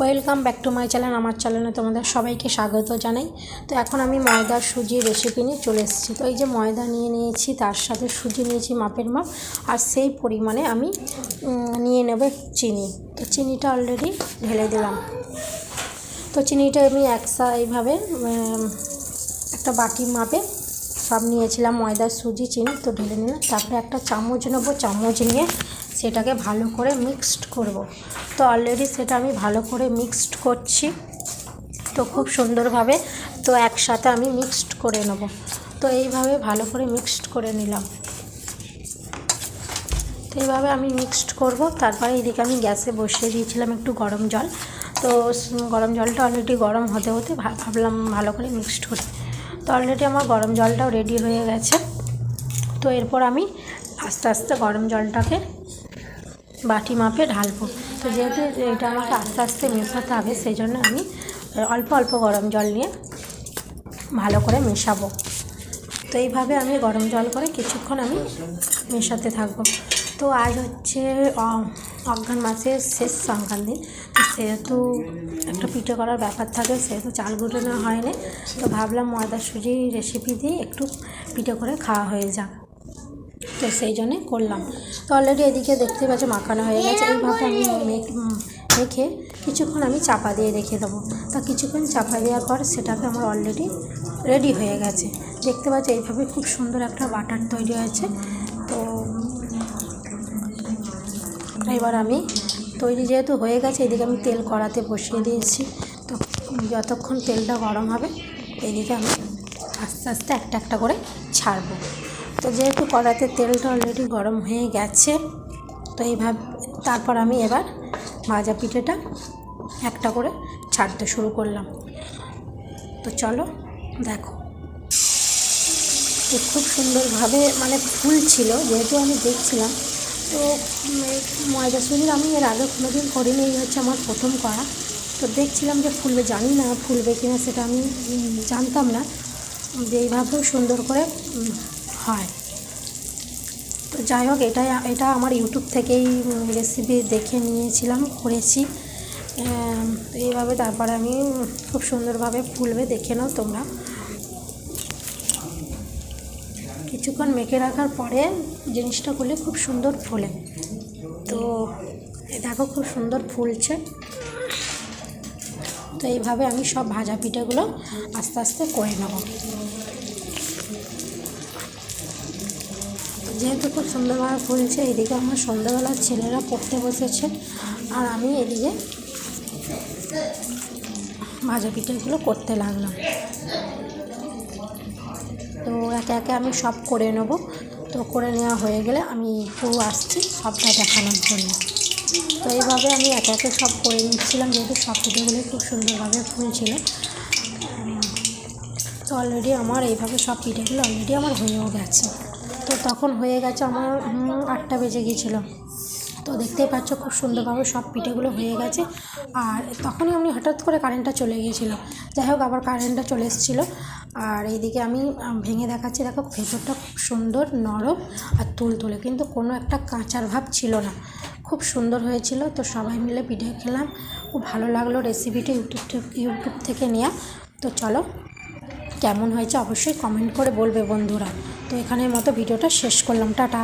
Welcome back to my channel আমার চ্যানেলে তোমাদের সবাইকে স্বাগত জানাই। তো এখন আমি ময়দার সুজি রেসিপি নিয়ে চলে এসেছি। তো এই যে ময়দা নিয়ে নিয়েছি, তার সাথে সুজি নিয়েছি মাপের মাপ, আর সেই পরিমাণে আমি নিয়ে নেব চিনি। তো চিনিটা অলরেডি ঢেলে দিলাম। তো চিনিটা আমি একসা এইভাবে একটা বাটি মাপে সব নিয়েছিলাম ময়দার সুজি, চিনি, তো ঢেলে নিলাম। তারপরে একটা চামচ নেব, চামচ নিয়ে সেটাকে ভালো করে মিক্সড করব। তো অলরেডি সেটা আমি ভালো করে মিক্সড করছি। তো খুব সুন্দরভাবে তো একসাথে আমি মিক্সড করে নেব। তো এইভাবে ভালো করে মিক্সড করে নিলাম। তো এইভাবে আমি মিক্সড করব। তারপরে এদিকে আমি গ্যাসে বসিয়ে দিয়েছিলাম একটু গরম জল। তো গরম জলটা অলরেডি গরম হতে হতে ভাবলাম ভালো করে মিক্সড করি। তো অলরেডি আমার গরম জলটাও রেডি হয়ে গেছে। তো এরপর আমি আস্তে আস্তে গরম জলটাকে বাটি মাপে ঢালবো। তো যেহেতু এটা আমাকে আস্তে আস্তে মেশাতে হবে সেই জন্য আমি অল্প অল্প গরম জল নিয়ে ভালো করে মেশাবো। তো এইভাবে আমি গরম জল করে কিছুক্ষণ আমি মেশাতে থাকব। তো আজ হচ্ছে, অ- অঘ্রাণ মাসের শেষ সংক্রান্তি। তো সেহেতু একটা পিঠে করার ব্যাপার থাকে, সেহেতু চাল নেওয়া হয়নি। তো ভাবলাম ময়দা সুজি রেসিপি দিয়ে একটু পিঠে করে খাওয়া হয়ে যাক। তো সেই জন্যে করলাম। তো অলরেডি এদিকে দেখতে পাচ্ছ মাখানো হয়ে গেছে। এইভাবে আমি মেখে কিছুক্ষণ আমি চাপা দিয়ে রেখে দেবো। তা কিছুক্ষণ চাপা দেওয়ার পর সেটাকে আমার অলরেডি রেডি হয়ে গেছে। দেখতে পাচ্ছ এইভাবে খুব সুন্দর একটা বাটার তৈরি হয়েছে। তো, এবার আমি তৈরি যেহেতু হয়ে গেছে, এদিকে আমি তেল কড়াতে বসিয়ে দিয়েছি। তো যতক্ষণ তেলটা গরম হবে, এদিকে আমি আস্তে আস্তে একটা একটা করে ছাড়বো। তো যেহেতু কড়াতে তেলটা অলরেডি গরম হয়ে গেছে, তো এইভাবে, তারপর আমি এবার ভাজা পিঠেটা একটা করে ছাড়তে শুরু করলাম। তো চলো, দেখো। খুব সুন্দরভাবে মানে ফুল ছিল, যেহেতু আমি দেখছিলাম। তো ময়দা সুজির আমি এর আগে কোনোদিন করিনি, এই হচ্ছে আমার প্রথম করা। তো দেখছিলাম যে ফুলবে, জানি না ফুলবে কিনা সেটা আমি জানতাম না। যে এইভাবেও সুন্দর করে হয়। তো যাই হোক এটা এটা আমার ইউটিউব থেকেই রেসিপি দেখে নিয়েছিলাম, করেছি। এইভাবে তারপরে আমি খুব সুন্দরভাবে ফুলবে, দেখে নাও তোমরা। কিছুক্ষণ মেখে রাখার পরে জিনিসটা করলে খুব সুন্দর ফোলে। তো দেখো খুব সুন্দর ফুলছে। তো এইভাবে আমি সব ভাজা পিঠেগুলো আস্তে আস্তে করে নেব। যেহেতু খুব সুন্দরভাবে ফুলছে এদিকে আমার সন্ধ্যাবেলা ছেলেরা পড়তে বসেছে। আর আমি এদিকে ভাজা পিঠেগুলো করতে লাগলাম। তো একে একে আমি সব করে নেব। তো করে নেওয়া হয়ে গেলে আমি একটু আসছি সবটা দেখানোর জন্য। তো এইভাবে আমি একে একে সব করে নিচ্ছিলাম, যেহেতু সব পিঠেগুলো খুব সুন্দরভাবে ফুলছিল। তো অলরেডি আমার এইভাবে সব পিঠেগুলো অলরেডি আমার হয়েও গেছে। তো তখন হয়ে গেছে আমার আটটা বেজে গিয়েছিল। তো দেখতেই পাচ্ছ খুব সুন্দরভাবে সব পিঠেগুলো হয়ে গেছে। আর তখনই আমি হঠাৎ করে কারেন্টটা চলে গিয়েছিল। যাই হোক, আবার কারেন্টটা চলে এসেছিল। আর এইদিকে আমি ভেঙে দেখাচ্ছি, দেখো, ভেতরটা খুব সুন্দর, নরম আর তুলতুলে। কিন্তু কোনো একটা কাঁচার ভাব ছিল না। খুব সুন্দর হয়েছিল। তো সবাই মিলে পিঠে খেলাম। খুব ভালো লাগল রেসিপিটা ইউটিউব থেকে- ইউটিউব থেকে নেওয়া তো চলো, কেমন হয়েছে অবশ্যই কমেন্ট করে বলবে বন্ধুরা। তো এখানের মতো ভিডিওটা শেষ করলাম টাটা।